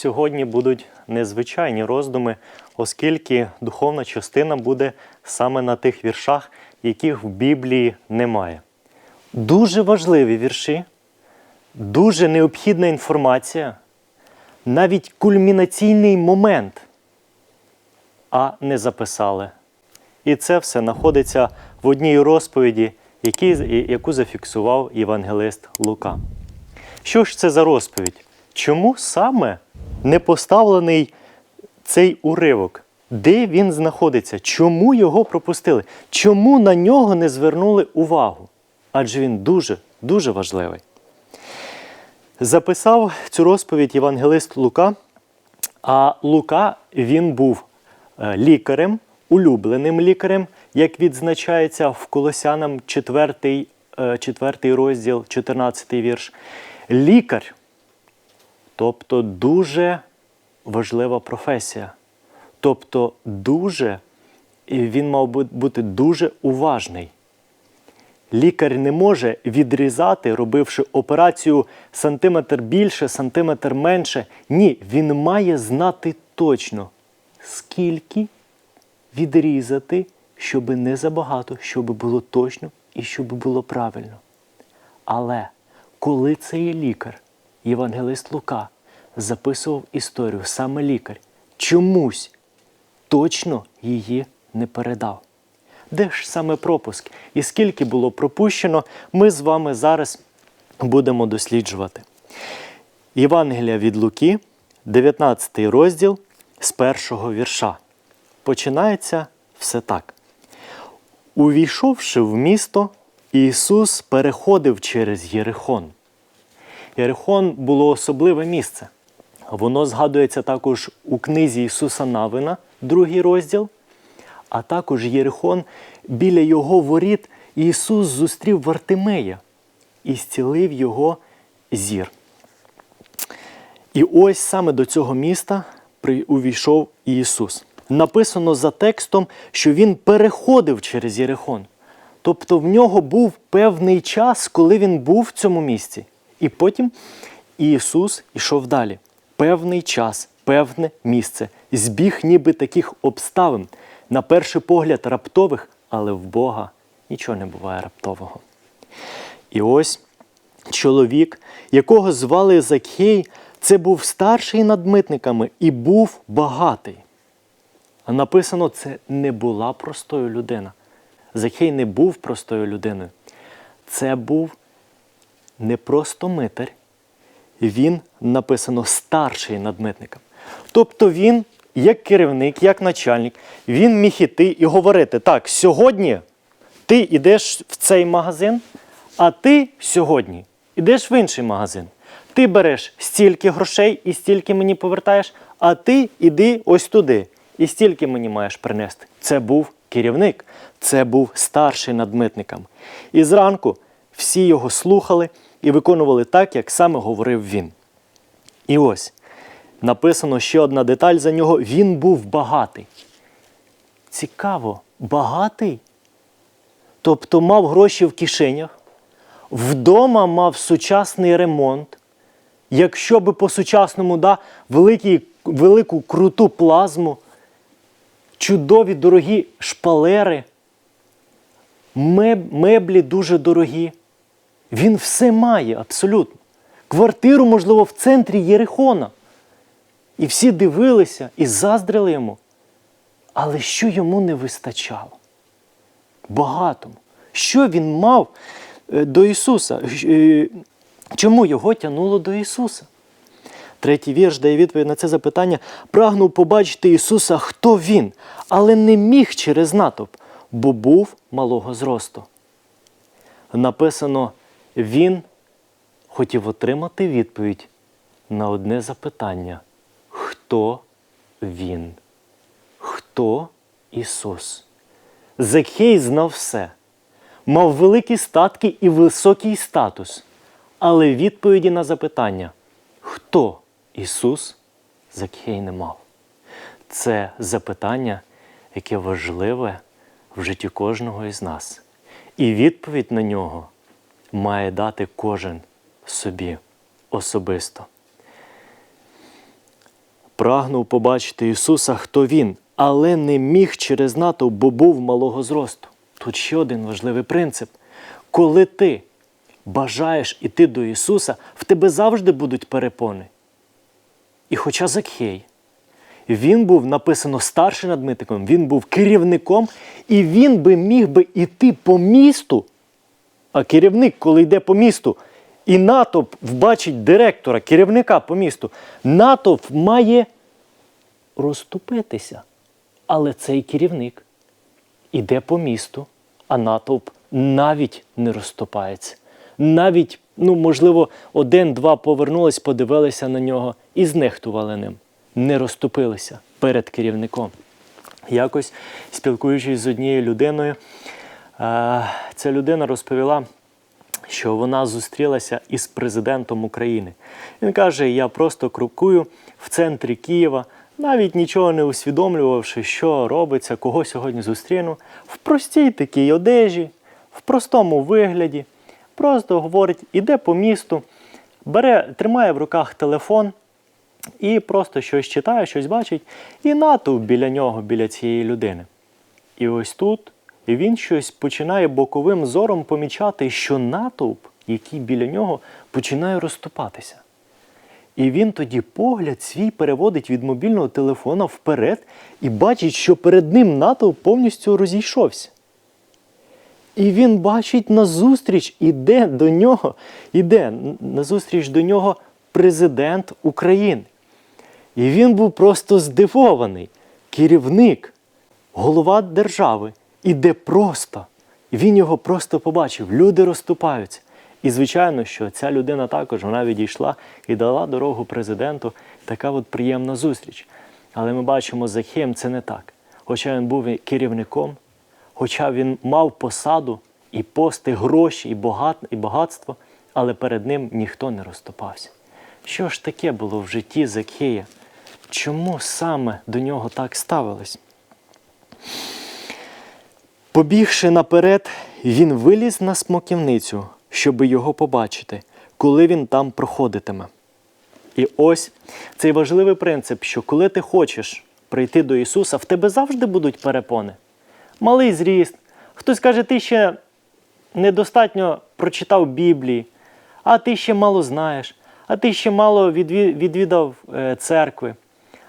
сьогодні будуть незвичайні роздуми, оскільки духовна частина буде саме на тих віршах, яких в Біблії немає. Дуже важливі вірші, дуже необхідна інформація, навіть кульмінаційний момент, а не записали. І це все знаходиться в одній розповіді, яку зафіксував євангелист Лука. Що ж це за розповідь? Чому саме не поставлений цей уривок? Де він знаходиться? Чому його пропустили? Чому на нього не звернули увагу? Адже він дуже, дуже важливий. Записав цю розповідь євангелист Лука, а Лука він був е, лікарем, улюбленим лікарем, як відзначається в Колосянам 4, 4 розділ, 14 вірш. Лікар, тобто дуже важлива професія. Тобто, дуже, він мав бути дуже уважний. Лікар не може відрізати, робивши операцію сантиметр більше, сантиметр менше. Ні, він має знати точно, скільки відрізати, щоб не забагато, щоб було точно і щоб було правильно. Але коли цей лікар, євангелист Лука, записував історію, саме лікар, чомусь точно її не передав. Де ж саме пропуск? І скільки було пропущено, ми з вами зараз будемо досліджувати. Євангелія від Луки, 19 розділ з першого вірша. Починається все так. Увійшовши в місто, Ісус переходив через Єрихон. Єрихон було особливе місце. Воно згадується також у книзі Ісуса Навина, другий розділ, а також Єрихон біля його воріт Ісус зустрів Вартимея і зцілив його зір. І ось саме до цього міста увійшов Ісус. Написано за текстом, що Він переходив через Єрихон. Тобто в нього був певний час, коли він був в цьому місці. І потім Ісус ішов далі. Певний час, певне місце. Збіг ніби таких обставин, на перший погляд раптових, але в Бога нічого не буває раптового. І ось чоловік, якого звали Закхей, це був старший над митниками і був багатий. А написано, це не була простою людина. Закхей не був простою людиною. Це був не просто митар, він написано старший над митником. Тобто він, як керівник, як начальник, він міг іти і говорити: так, сьогодні ти йдеш в цей магазин, а ти сьогодні йдеш в інший магазин. Ти береш стільки грошей і стільки мені повертаєш, а ти йди ось туди. І стільки мені маєш принести. Це був керівник, це був старший над митником. І зранку всі його слухали і виконували так, як саме говорив він. І ось написано ще одна деталь за нього: він був багатий. Цікаво, багатий? Тобто мав гроші в кишенях, вдома мав сучасний ремонт. Якщо би по-сучасному да, великий, велику круту плазму, чудові дорогі шпалери, меб- меблі дуже дорогі. Він все має абсолютно. Квартиру, можливо, в центрі Єрихона. І всі дивилися і заздрили йому. Але що йому не вистачало? Багатому. Що він мав е, до Ісуса? Е, Чому його тянуло до Ісуса? Третій вірш дає відповідь на це запитання. Прагнув побачити Ісуса, хто Він, але не міг через натовп, бо був малого зросту. Написано, Він хотів отримати відповідь на одне запитання: Хто Він? Хто Ісус? Закхей знав все, мав великі статки і високий статус, але відповіді на запитання, хто Ісус, Закхей не мав. Це запитання, яке важливе в житті кожного із нас. І відповідь на нього має дати кожен собі особисто. прагнув побачити Ісуса, хто Він, але не міг через натовп, бо був малого зросту. Тут ще один важливий принцип. Коли ти бажаєш іти до Ісуса, в тебе завжди будуть перепони. І хоча Закхей, він був написано старший над митником, він був керівником, і він би міг би іти по місту. А керівник, коли йде по місту, і натовп бачить директора, керівника по місту, натовп має розступитися. Але цей керівник іде по місту, а натовп навіть не розступається. Навіть, ну, можливо, один-два повернулись, подивилися на нього і знехтували ним. Не розступилися перед керівником. Якось спілкуючись з однією людиною, ця людина розповіла, що вона зустрілася із президентом України. Він каже: Я просто крокую в центрі Києва, навіть нічого не усвідомлювавши, що робиться, кого сьогодні зустріну, в простій такій одежі, в простому вигляді. Просто говорить, іде по місту, бере, тримає в руках телефон і просто щось читає, щось бачить, і натовп біля нього, біля цієї людини. І ось тут він щось починає боковим зором помічати, що натовп, який біля нього, починає розступатися. І він тоді погляд свій переводить від мобільного телефона вперед і бачить, що перед ним натовп повністю розійшовся. І він бачить назустріч, іде до нього, іде назустріч до нього президент України. І він був просто здивований. Керівник, голова держави, іде просто. Він його просто побачив. Люди розступаються. І, звичайно, що ця людина також вона відійшла і дала дорогу президенту. Така от приємна зустріч. Але ми бачимо, Захеєм це не так. Хоча він був керівником, хоча він мав посаду і пости, гроші, і, багат, і багатство, але перед ним ніхто не розступався. Що ж таке було в житті Закхея? Чому саме до нього так ставилось? Побігши наперед, він виліз на смоківницю, щоби його побачити, коли він там проходитиме. І ось цей важливий принцип, що коли ти хочеш прийти до Ісуса, в тебе завжди будуть перепони. Малий зріст. Хтось каже, ти ще недостатньо прочитав Біблії, а ти ще мало знаєш, а ти ще мало відвідав е, церкви,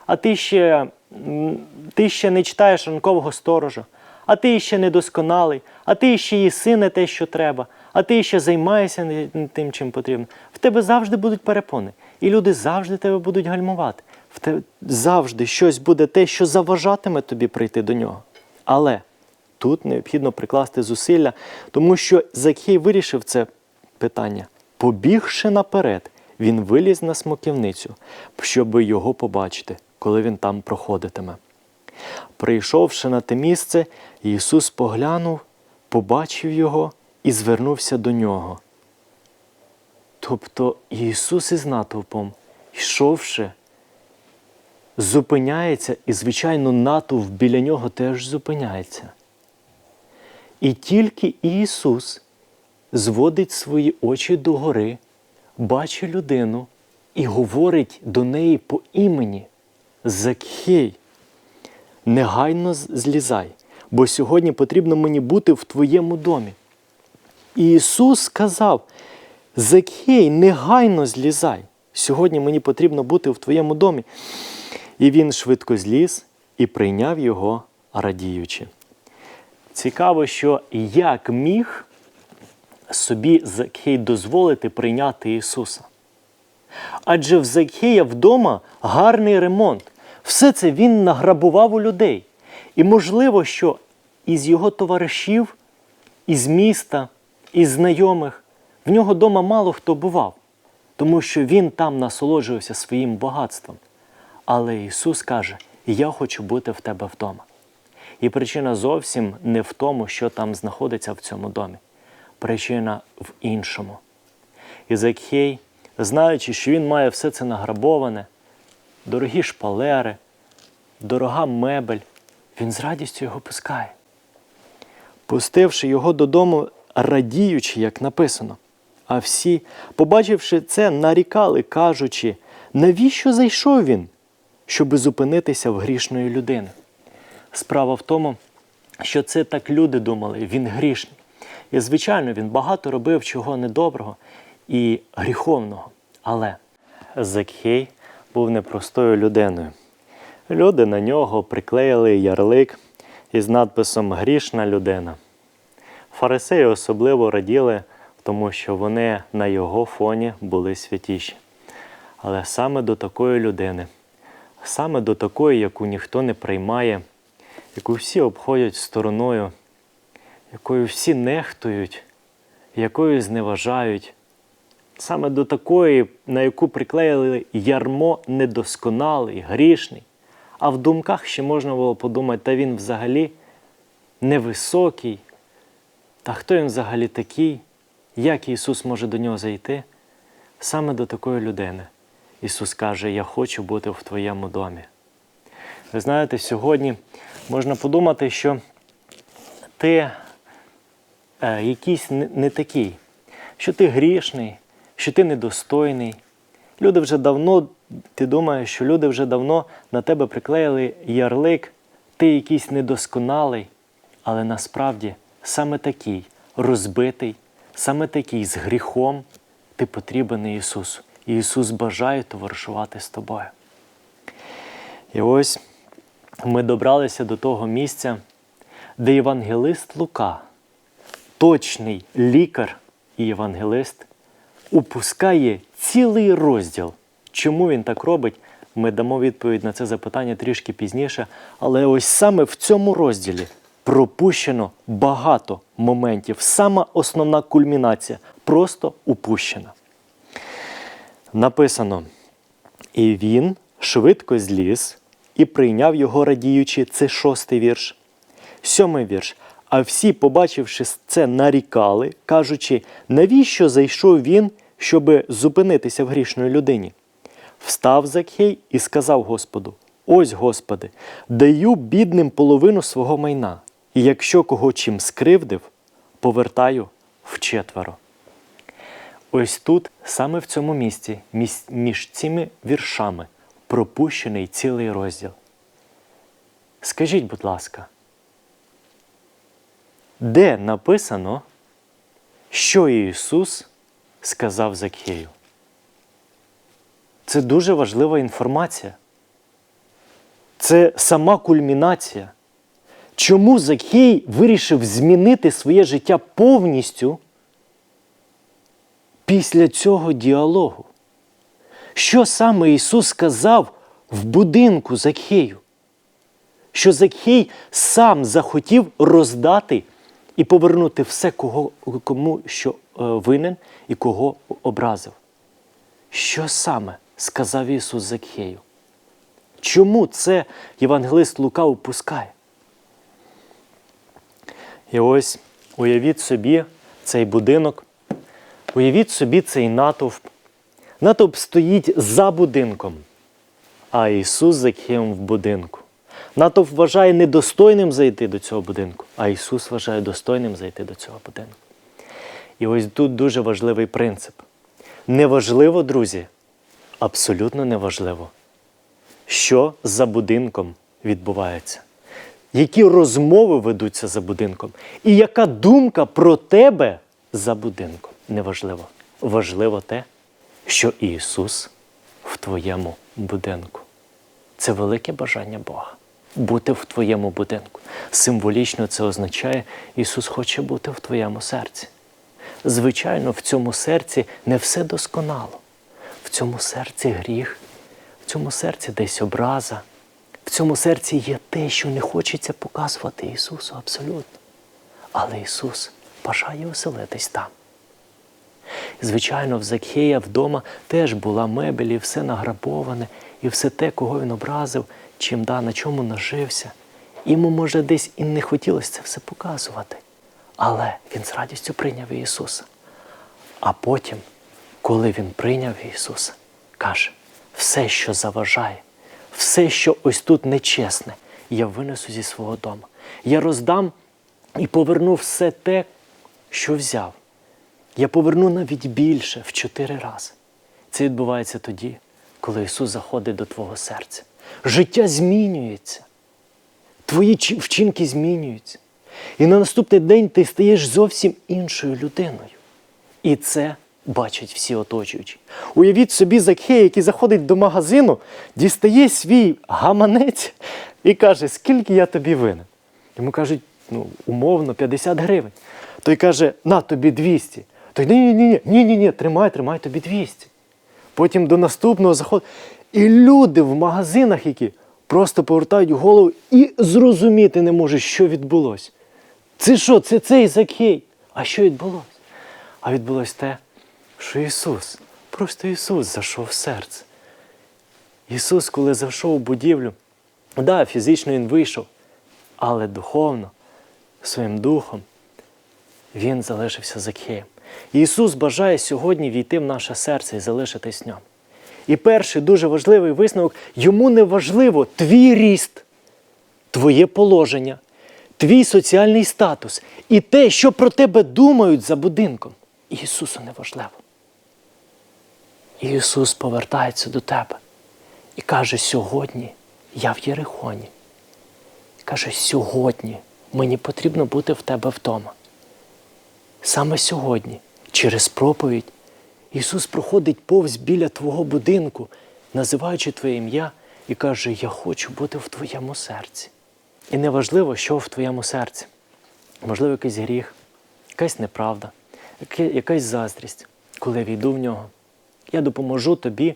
а ти ще, ти ще не читаєш ранкового сторожа, а ти ще недосконалий, а ти ще їси не те, що треба, а ти ще займаєшся не тим, чим потрібно. В тебе завжди будуть перепони. І люди завжди тебе будуть гальмувати. В тебе завжди щось буде те, що заважатиме тобі прийти до нього. Але тут необхідно прикласти зусилля, тому що Закхей вирішив це питання. Побігши наперед, він виліз на смоківницю, щоб його побачити, коли він там проходитиме. Прийшовши на те місце, Ісус поглянув, побачив його і звернувся до нього. Тобто Ісус із натовпом, йшовши, зупиняється, і, звичайно, натовп біля нього теж зупиняється. І тільки Ісус зводить свої очі догори, бачить людину і говорить до неї по імені Закхей. Негайно злізай, бо сьогодні потрібно мені бути в твоєму домі. І Ісус сказав: Закхей, негайно злізай. Сьогодні мені потрібно бути в твоєму домі. І він швидко зліз і прийняв його, радіючи. Цікаво, що як міг собі Закхей дозволити прийняти Ісуса. Адже в Закхея вдома гарний ремонт. Все це він награбував у людей. І можливо, що із його товаришів, із міста, із знайомих, в нього вдома мало хто бував, тому що він там насолоджувався своїм багатством. Але Ісус каже: Я хочу бути в тебе вдома. І причина зовсім не в тому, що там знаходиться в цьому домі. Причина в іншому. І Закхей, знаючи, що він має все це награбоване, дорогі шпалери, дорога мебель, він з радістю його пускає. Пустивши його додому, радіючи, як написано. А всі, побачивши це, нарікали, кажучи, навіщо зайшов він? щоб зупинитися в грішної людини. Справа в тому, що це так люди думали, він грішний. І, звичайно, він багато робив чого недоброго і гріховного. Але Закхей був непростою людиною. Люди на нього приклеїли ярлик із надписом Грішна людина. Фарисеї особливо раділи, тому що вони на його фоні були святіші. Але саме до такої людини, саме до такої, яку ніхто не приймає, яку всі обходять стороною, якою всі нехтують, якою зневажають, саме до такої, на яку приклеїли ярмо недосконалий, грішний. А в думках ще можна було подумати, та він взагалі невисокий. Та хто він взагалі такий? Як Ісус може до нього зайти? Саме до такої людини. Ісус каже, я хочу бути в твоєму домі. Ви знаєте, сьогодні можна подумати, що ти е, якийсь не, такий, що ти грішний, що ти недостойний. Люди вже давно, ти думаєш, що люди вже давно на тебе приклеїли ярлик, ти якийсь недосконалий, але насправді саме такий розбитий, саме такий з гріхом ти потрібен Ісусу. І Ісус бажає товаришувати з тобою. І ось ми добралися до того місця, де євангелист Лука, точний лікар і євангелист, упускає цілий розділ. Чому він так робить? Ми дамо відповідь на це запитання трішки пізніше. Але ось саме в цьому розділі пропущено багато моментів. Сама основна кульмінація просто упущена. Написано: І він швидко зліз і прийняв його радіючи. Це шостий вірш. Сьомий вірш. А всі, побачивши це, нарікали, кажучи, навіщо зайшов він, щоби зупинитися в грішної людині? Встав Закхей і сказав Господу: Ось, Господи, даю бідним половину свого майна, і якщо кого чим скривдив, повертаю вчетверо. Ось тут, саме в цьому місці, між цими віршами, пропущений цілий розділ. Скажіть, будь ласка, де написано, що Ісус сказав Закхею? Це дуже важлива інформація. Це сама кульмінація. Чому Закхей вирішив змінити своє життя повністю після цього діалогу? Що саме Ісус сказав в будинку Закхею? Що Закхей сам захотів роздати і повернути все, кого, кому що е, винен і кого образив. Що саме сказав Ісус Закхею? Чому це євангелист Лука упускає? І ось уявіть собі цей будинок, уявіть собі цей натовп. Натовп стоїть за будинком, а Ісус Закхеєм в будинку. Натовп вважає недостойним зайти до цього будинку, а Ісус вважає достойним зайти до цього будинку. І ось тут дуже важливий принцип. Неважливо, друзі, абсолютно неважливо, що за будинком відбувається, які розмови ведуться за будинком, і яка думка про тебе за будинком. Неважливо. Важливо те, що Ісус в твоєму будинку. Це велике бажання Бога бути в твоєму будинку. Символічно це означає, Ісус хоче бути в твоєму серці. Звичайно, в цьому серці не все досконало. В цьому серці гріх, в цьому серці десь образа, в цьому серці є те, що не хочеться показувати Ісусу абсолютно. Але Ісус бажає оселитись там. Звичайно, в Закхея вдома теж була мебель, і все награбоване, і все те, кого він образив, чим да, на чому нажився. Йому, може, десь і не хотілося це все показувати. Але він з радістю прийняв Ісуса. А потім, коли він прийняв Ісуса, каже: все, що заважає, все, що ось тут нечесне, я винесу зі свого дому. Я роздам і поверну все те, що взяв. Я поверну навіть більше в чотири рази. Це відбувається тоді, коли Ісус заходить до твого серця. Життя змінюється. Твої вчинки змінюються. І на наступний день ти стаєш зовсім іншою людиною. І це бачать всі оточуючі. Уявіть собі Закхея, який заходить до магазину, дістає свій гаманець і каже, скільки я тобі винен. Йому кажуть, ну, умовно, 50 гривень. Той каже, на тобі 200. Той ні, ні, ні, тримай, тримай тобі 200. Потім до наступного заходу. І люди в магазинах, які просто повертають голову і зрозуміти не можуть, що відбулося. Це що? Це цей Закхей. А що відбулося? А відбулося те, що Ісус, просто Ісус зайшов в серце. Ісус, коли зайшов у будівлю, да, фізично Він вийшов, але духовно, своїм духом, Він залишився Закхеєм. Ісус бажає сьогодні війти в наше серце і залишитись в ньому. І перший дуже важливий висновок йому не важливо твій ріст, твоє положення, твій соціальний статус і те, що про тебе думають за будинком. Ісусу не важливо. Ісус повертається до тебе і каже: сьогодні я в Єрихоні. І каже, сьогодні мені потрібно бути в тебе вдома. Саме сьогодні, через проповідь, Ісус проходить повз біля твого будинку, називаючи Твоє ім'я, і каже: Я хочу бути в твоєму серці. І неважливо, що в твоєму серці. Можливо, якийсь гріх, якась неправда, якась заздрість. Коли я війду в нього, я допоможу тобі,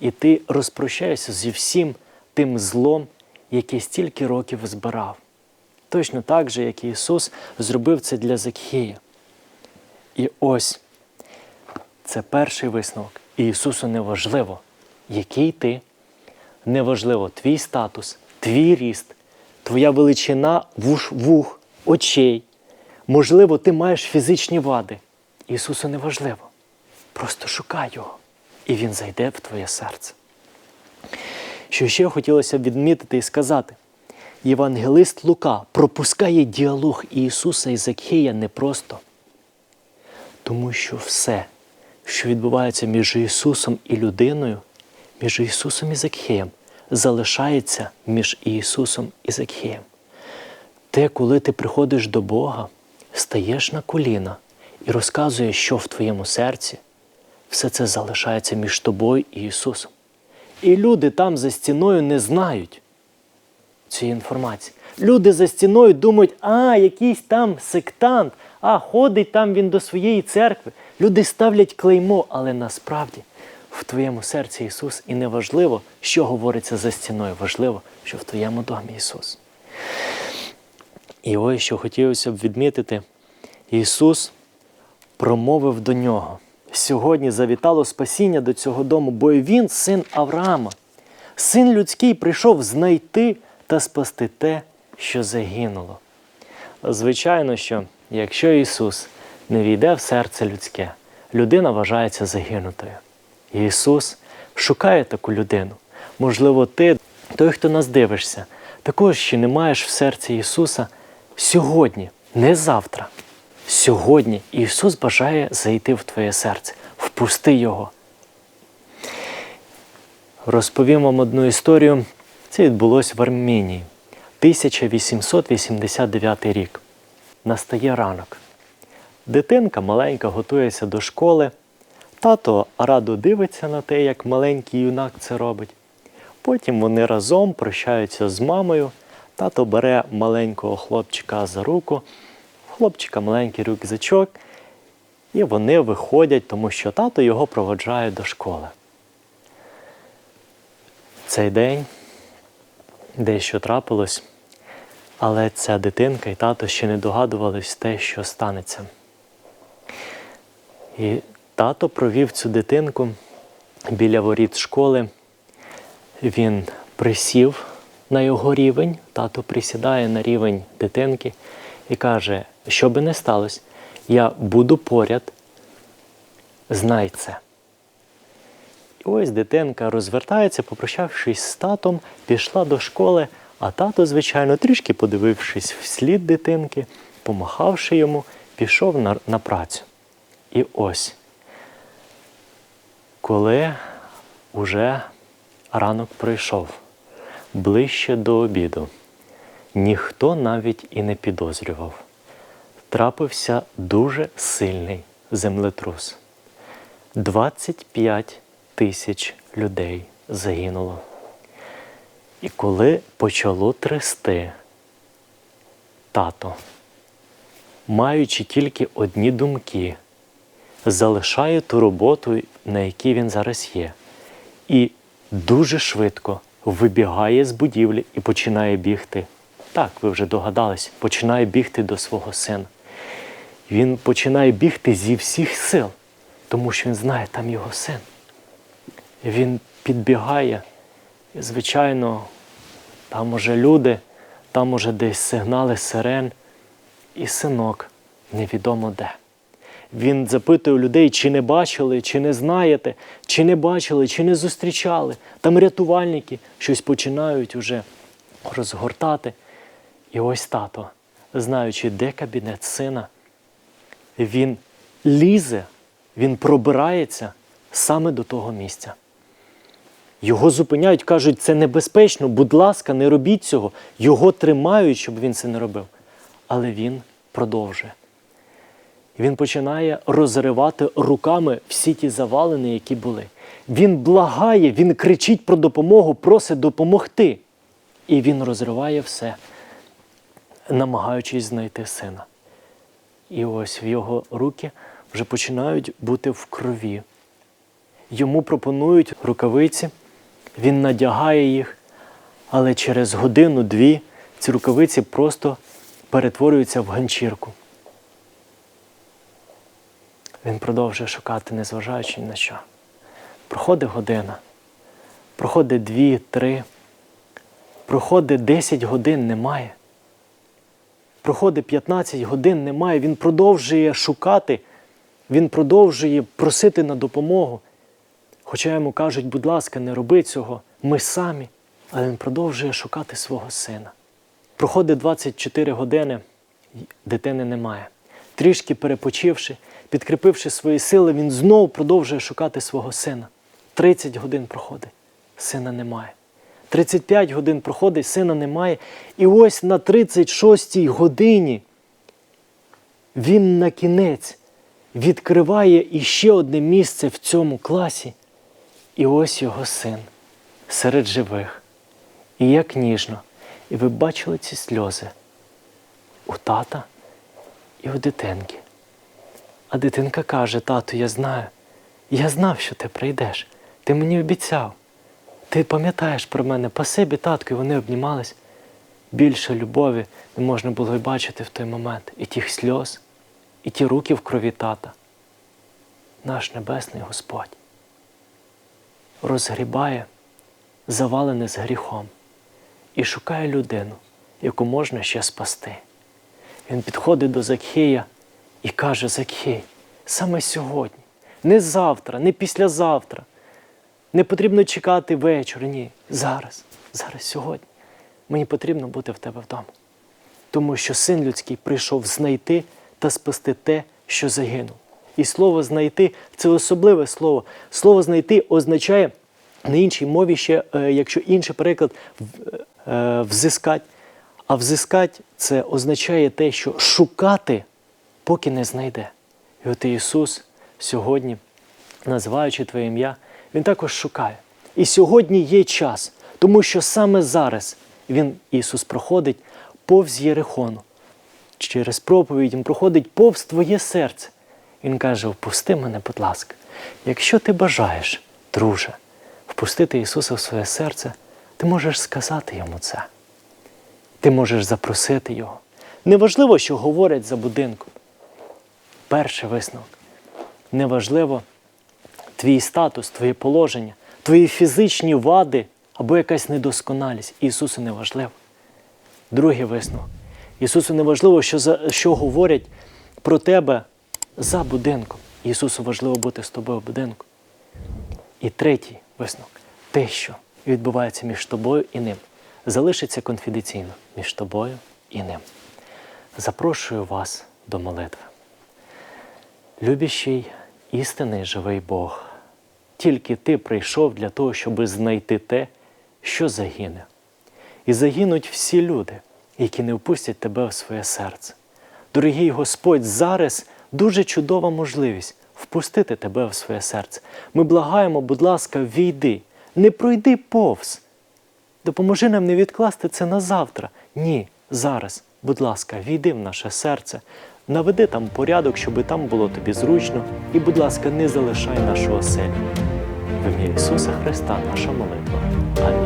і ти розпрощаєшся зі всім тим злом, яке стільки років збирав. Точно так же, як і Ісус зробив це для Закхея. І ось це перший висновок. І Ісусу не важливо, який ти, неважливо твій статус, твій ріст, твоя величина вуш, вух, очей. Можливо, ти маєш фізичні вади. Ісусу не важливо. Просто шукай Його, і Він зайде в твоє серце. Що ще хотілося б відмітити і сказати, Євангелист Лука пропускає діалог Ісуса і Закхея не просто, тому що все, що відбувається між Ісусом і людиною, між Ісусом і Закхеєм, залишається між Ісусом і Закхеєм. Те, коли ти приходиш до Бога, стаєш на коліна і розказуєш, що в твоєму серці, все це залишається між тобою і Ісусом. І люди там за стіною не знають цієї інформації. Люди за стіною думають, а, якийсь там сектант, а ходить там він до своєї церкви. Люди ставлять клеймо, але насправді в твоєму серці Ісус, і не важливо, що говориться за стіною. Важливо, що в твоєму домі Ісус. І ось що хотілося б відмітити, Ісус промовив до нього. Сьогодні завітало спасіння до цього дому, бо він син Авраама. Син людський прийшов знайти та спасти те, що загинуло. Звичайно, що якщо Ісус не війде в серце людське, людина вважається загинутою. Ісус шукає таку людину. Можливо, ти, той, хто нас дивишся, також ще не маєш в серці Ісуса сьогодні, не завтра. Сьогодні Ісус бажає зайти в твоє серце. Впусти Його. Розповім вам одну історію. Це відбулося в Армінії. 1889 рік. Настає ранок. Дитинка маленька готується до школи. Тато радо дивиться на те, як маленький юнак це робить. Потім вони разом прощаються з мамою. Тато бере маленького хлопчика за руку, хлопчика маленький рюкзачок, і вони виходять, тому що тато його проводжає до школи. Цей день дещо трапилось, але ця дитинка і тато ще не догадувались те, що станеться. І тато провів цю дитинку біля воріт школи. Він присів на його рівень, тато присідає на рівень дитинки і каже, що би не сталося, я буду поряд, знай це. І ось дитинка розвертається, попрощавшись з татом, пішла до школи, а тато, звичайно, трішки подивившись вслід дитинки, помахавши йому, пішов на, на працю. І ось, коли уже ранок пройшов, Ближче до обіду. Ніхто навіть і не підозрював. Трапився дуже сильний землетрус. 25 тисяч людей загинуло. І коли почало трясти, тато, маючи тільки одні думки, залишає ту роботу, на якій він зараз є, і дуже швидко вибігає з будівлі і починає бігти. Так, ви вже догадались, починає бігти до свого сина. Він починає бігти зі всіх сил, тому що він знає, там його син. Він підбігає, і, звичайно, там уже люди, там уже десь сигнали сирен, і синок невідомо де. Він запитує людей, чи не бачили, чи не знаєте, чи не бачили, чи не зустрічали. Там рятувальники щось починають уже розгортати. І ось тато, знаючи, де кабінет сина, він лізе, він пробирається саме до того місця. Його зупиняють, кажуть, це небезпечно, будь ласка, не робіть цього. Його тримають, щоб він це не робив. Але він продовжує. Він починає розривати руками всі ті завалини, які були. Він благає, він кричить про допомогу, просить допомогти. І він розриває все, намагаючись знайти сина. І ось в його руки вже починають бути в крові. Йому пропонують рукавиці, він надягає їх, але через годину-дві ці рукавиці просто перетворюються в ганчірку. Він продовжує шукати, незважаючи ні на що. Проходить година, проходить дві, три, проходить 10 годин немає. Проходить 15 годин немає. Він продовжує шукати, він продовжує просити на допомогу. Хоча йому кажуть, будь ласка, не роби цього, ми самі. Але він продовжує шукати свого сина. Проходить 24 години, дитини немає. Трішки перепочивши, підкріпивши свої сили, він знову продовжує шукати свого сина. 30 годин проходить, сина немає. 35 годин проходить, сина немає. І ось на 36-й годині він на кінець відкриває іще одне місце в цьому класі. І ось його син серед живих. І як ніжно. І ви бачили ці сльози у тата і у дитинки. А дитинка каже: тату, я знаю, я знав, що ти прийдеш. Ти мені обіцяв. Ти пам'ятаєш про мене, пасибі, татку, і вони обнімались. Більше любові не можна було й бачити в той момент. І тих сльоз, і ті руки в крові тата. Наш Небесний Господь розгрібає завалене з гріхом і шукає людину, яку можна ще спасти. Він підходить до Закхея і каже: Закхей, саме сьогодні, не завтра, не післязавтра. Не потрібно чекати вечора, ні. Зараз, зараз, сьогодні. Мені потрібно бути в тебе вдома. Тому що син людський прийшов знайти та спасти те, що загинув. І слово знайти це особливе слово. Слово знайти означає на іншій мові ще, е, якщо інший переклад, е, взискать. А взискать це означає те, що шукати, поки не знайде. І от Ісус сьогодні, називаючи Твоє ім'я, Він також шукає. І сьогодні є час, тому що саме зараз Він, Ісус, проходить повз Єрихону. Через проповідь Він проходить повз Твоє серце. Він каже: впусти мене, будь ласка. Якщо ти бажаєш, друже, впустити Ісуса в своє серце, ти можеш сказати йому це. Ти можеш запросити Його. Неважливо, що говорять за будинком. Перший висновок. Неважливо твій статус, твоє положення, твої фізичні вади або якась недосконалість. Ісусу не важливо. Другий висновок. Ісусу не важливо, що, за, що говорять про тебе за будинком. Ісусу важливо бути з тобою в будинку. І третій висновок те, що відбувається між тобою і ним, залишиться конфіденційно між тобою і ним. Запрошую вас до молитви. Любящий істинний живий Бог, тільки ти прийшов для того, щоб знайти те, що загине. і загинуть всі люди, які не впустять тебе в своє серце. Дорогий Господь, зараз дуже чудова можливість впустити тебе в своє серце. Ми благаємо, будь ласка, війди, не пройди повз. Допоможи нам не відкласти це на завтра. Ні, зараз, будь ласка, війди в наше серце, наведи там порядок, щоб там було тобі зручно, і, будь ласка, не залишай нашу оселю. В ім'я Ісуса Христа наша молитва. Амінь.